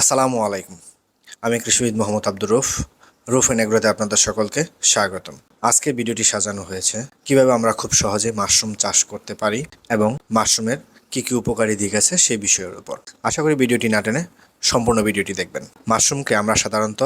আসসালামু আলাইকুম। আমি কৃষিবিদ মোহাম্মদ আব্দুর রুফ রুফ এগ্রোতে আপনাদের সকলকে স্বাগতম। আজকে ভিডিওটি সাজানো হয়েছে, কীভাবে আমরা খুব সহজে মাশরুম চাষ করতে পারি এবং মাশরুমের কি কি উপকারী দিক আছে সেই বিষয়ের উপর। আশা করি ভিডিওটি না টেনে সম্পূর্ণ ভিডিওটি দেখবেন। মাশরুমকে আমরা সাধারণত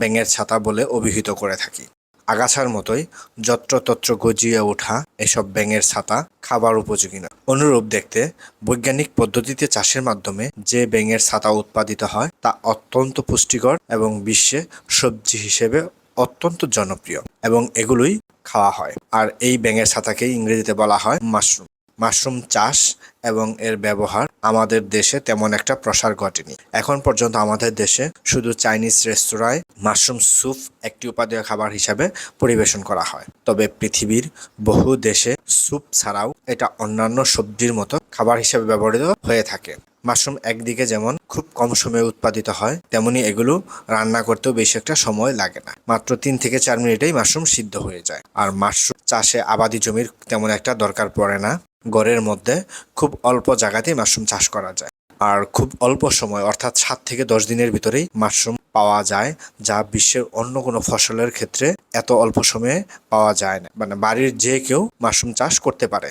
ব্যাঙের ছাতা বলে অভিহিত করে থাকি। আগাছার মতোই যত্রতত্র গজিয়ে ওঠা এসব ব্যাঙের ছাতা খাবার উপযোগী না। অনুরূপ দেখতে বৈজ্ঞানিক পদ্ধতিতে চাষের মাধ্যমে যে ব্যাঙের ছাতা উৎপাদিত হয় তা অত্যন্ত পুষ্টিকর এবং বিশ্বে সবজি হিসেবে অত্যন্ত জনপ্রিয় এবং এগুলোই খাওয়া হয়। আর এই ব্যাঙের ছাতাকে ইংরেজিতে বলা হয় মাশরুম। মাশরুম চাষ এবং এর ব্যবহার আমাদের দেশে তেমন একটা প্রসার ঘটেনি। এখন পর্যন্ত আমাদের দেশে শুধু চাইনিজ রেস্তোরাঁয় মাশরুম স্যুপ একটি উপাদেয় খাবার হিসাবে পরিবেশন করা হয়। তবে পৃথিবীর বহু দেশে স্যুপ ছাড়াও এটা অন্যান্য সবজির মতো খাবার হিসেবে ব্যবহৃত হয়ে থাকে। মাশরুম একদিকে যেমন খুব কম সময়ে উৎপাদিত হয়, তেমনি এগুলো রান্না করতেও বেশি একটা সময় লাগে না। মাত্র তিন থেকে চার মিনিটেই মাশরুম সিদ্ধ হয়ে যায়। আর মাশরুম চাষে আবাদি জমির তেমন একটা দরকার পড়ে না। ঘরের মধ্যে খুব অল্প জায়গাতেই মাশরুম চাষ করা যায়। আর খুব অল্প সময়, অর্থাৎ সাত থেকে দশ দিনের ভিতরেই মাশরুম পাওয়া যায়, যা বিশ্বের অন্য কোনো ফসলের ক্ষেত্রে এত অল্প সময়ে পাওয়া যায় না। মানে বাড়ির যে কেউ মাশরুম চাষ করতে পারে।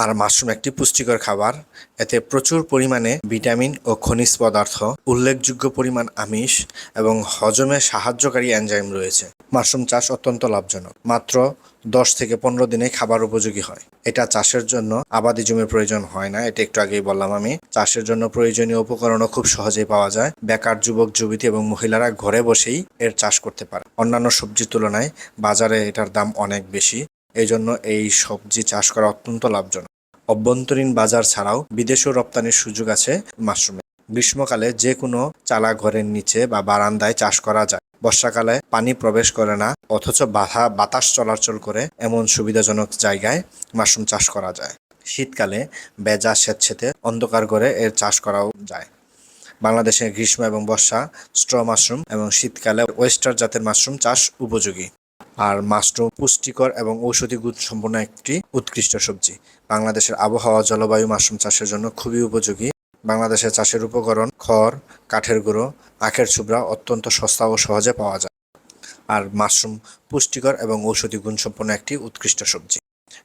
আর মাশরুম একটি পুষ্টিকর খাবার। এতে প্রচুর পরিমাণে ভিটামিন ও খনিজ পদার্থ, উল্লেখযোগ্য পরিমাণ আমিষ এবং হজমে সাহায্যকারী এনজাইম রয়েছে। মাশরুম চাষ অত্যন্ত লাভজনক। মাত্র দশ থেকে পনেরো দিনে খাবার উপযোগী হয়। এটা চাষের জন্য আবাদি জমির প্রয়োজন হয় না। এটা একটু আগেই বললাম আমি। চাষের জন্য প্রয়োজনীয় উপকরণও খুব সহজেই পাওয়া যায়। বেকার যুবক, যুবতী এবং মহিলারা ঘরে বসেই এর চাষ করতে পারে। অন্যান্য সবজির তুলনায় বাজারে এটার দাম অনেক বেশি। এই জন্য এই সবজি চাষ করা অত্যন্ত লাভজনক। অভ্যন্তরীণ বাজার ছাড়াও বিদেশেও রপ্তানির সুযোগ আছে মাশরুমে। গ্রীষ্মকালে যে কোনো চালা ঘরের নিচে বা বারান্দায় চাষ করা যায়। বর্ষাকালে পানি প্রবেশ করে না, অথচ বাধা, বাতাস চলাচল করে এমন সুবিধাজনক জায়গায় মাশরুম চাষ করা যায়। শীতকালে বেজা স্বেচ্ছেতে অন্ধকার করে এর চাষ করাও যায়। বাংলাদেশে গ্রীষ্ম এবং বর্ষা স্ট্র মাশরুম এবং শীতকালে ওয়েস্টার জাতের মাশরুম চাষ উপযোগী। আর মাশরুম পুষ্টিকর এবং ঔষধি গুণ সম্পন্ন একটি উৎকৃষ্ট সবজি। বাংলাদেশের আবহাওয়া, জলবায়ু, মাশরুম চাষের জন্য খুবই উপযোগী। বাংলাদেশের চাষের উপকরণ খড়, কাঠের গুঁড়ো, আখের ছুবড়া অত্যন্ত সস্তা ও সহজে পাওয়া যায়। আর মাশরুম পুষ্টিকর এবং ঔষধি গুণসম্পন্ন একটি উৎকৃষ্ট সবজি।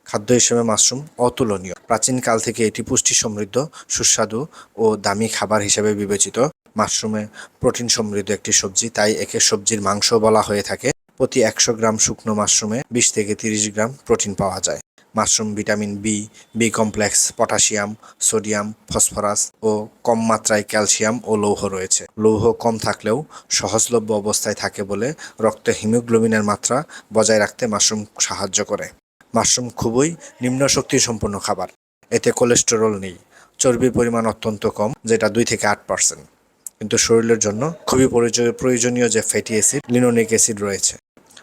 খাদ্য হিসেবে মাশরুম অতুলনীয়। প্রাচীনকাল থেকে এটি পুষ্টি সমৃদ্ধ, সুস্বাদু ও দামি খাবার হিসেবে বিবেচিত। মাশরুমে প্রোটিন সমৃদ্ধ একটি সবজি, তাই একে সবজির মাংস বলা হয়ে থাকে। প্রতি একশো গ্রাম শুকনো মাশরুমে বিশ থেকে তিরিশ গ্রাম প্রোটিন পাওয়া যায়। Mushroom vitamin B B complex, potassium, sodium, phosphorus ও কম মাত্রায় ক্যালসিয়াম ও লৌহ রয়েছে। লৌহ কম থাকলেও সহজলভ্য অবস্থায় থাকে বলে রক্তে হিমোগ্লোবিনের মাত্রা বজায় রাখতে মাশরুম সাহায্য করে। মাশরুম খুবই নিম্ন শক্তি সম্পন্ন খাবার। এতে কোলেস্টেরল নেই। চর্বির পরিমাণ অত্যন্ত কম, যেটা দুই থেকে আট পার্সেন্ট। কিন্তু শরীরের জন্য খুবই প্রয়োজ- প্রয়োজনীয় যে ফ্যাটি অ্যাসিড লিনোনিক অ্যাসিড রয়েছে।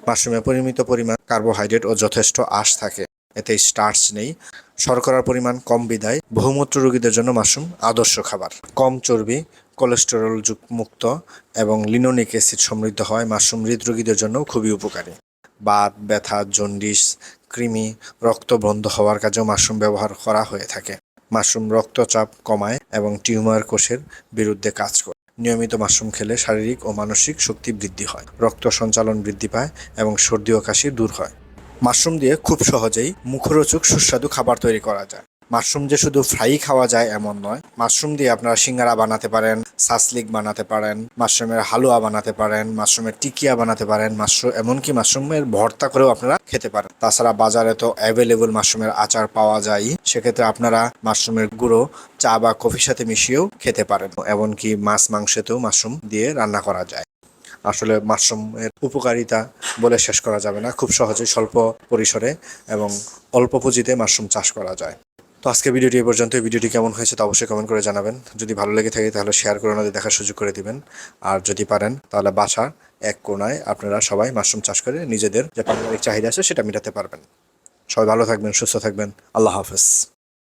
মাশরুমে পরিমিত পরিমাণ কার্বোহাইড্রেট ও যথেষ্ট আঁশ থাকে। এতে স্টার্চ নেই। শর্করার পরিমাণ কম বিদায়। বহুমূত্র রোগীদের জন্য মাশরুম আদর্শ খাবার। কম চর্বি কোলেস্টেরল মুক্ত এবং লিনোনিক অ্যাসিড সমৃদ্ধ হয় মাশরুম হৃদরোগীদের জন্য খুবই উপকারী। বাত, ব্যথা জন্ডিস কৃমি রক্ত বন্ধ হওয়ার কাজেও মাশরুম ব্যবহার করা হয়ে থাকে। মাশরুম রক্তচাপ কমায় এবং টিউমার কোষের বিরুদ্ধে কাজ করে। নিয়মিত মাশরুম খেলে শারীরিক ও মানসিক শক্তি বৃদ্ধি হয়, রক্ত সঞ্চালন বৃদ্ধি পায় এবং সর্দি ও কাশি দূর হয়। মাশরুম দিয়ে খুব সহজেই মুখরোচক সুস্বাদু খাবার তৈরি করা যায়। মাশরুম যে শুধু ফ্রাই খাওয়া যায় এমন নয়, মাশরুম দিয়ে আপনারা সিঙ্গারা বানাতে পারেন সাসলিক বানাতে পারেন, মাশরুমের হালুয়া বানাতে পারেন, মাশরুমের টিকিয়া বানাতে পারেন মাশরুম এমনকি মাশরুমের ভর্তা করেও আপনারা খেতে পারেন। তাছাড়া বাজারে তো অ্যাভেলেবল মাশরুমের আচার পাওয়া যায়। সেক্ষেত্রে আপনারা মাশরুমের গুঁড়ো, চা বা কফির সাথে মিশিয়েও খেতে পারেন। এমনকি মাছ মাংসেতেও মাশরুম দিয়ে রান্না করা যায়। আসলে মাশরুমের উপকারিতা বলে শেষ করা যাবে না। খুব সহজে স্বল্প পরিসরে এবং অল্প পুঁজিতে মাশরুম চাষ করা যায়। তো আজকে ভিডিওটি এ পর্যন্ত। এই ভিডিওটি কেমন হয়েছে তা অবশ্যই কমেন্ট করে জানাবেন। যদি ভালো লেগে থাকে তাহলে শেয়ার করে ওনাদের দেখার সুযোগ করে দিবেন। আর যদি পারেন, তাহলে বাসা এক কোনায় আপনারা সবাই মাশরুম চাষ করে নিজেদের যে পারিবারিক চাহিদা আছে সেটা মেটাতে পারবেন। সবাই ভালো থাকবেন, সুস্থ থাকবেন। আল্লাহ হাফেজ।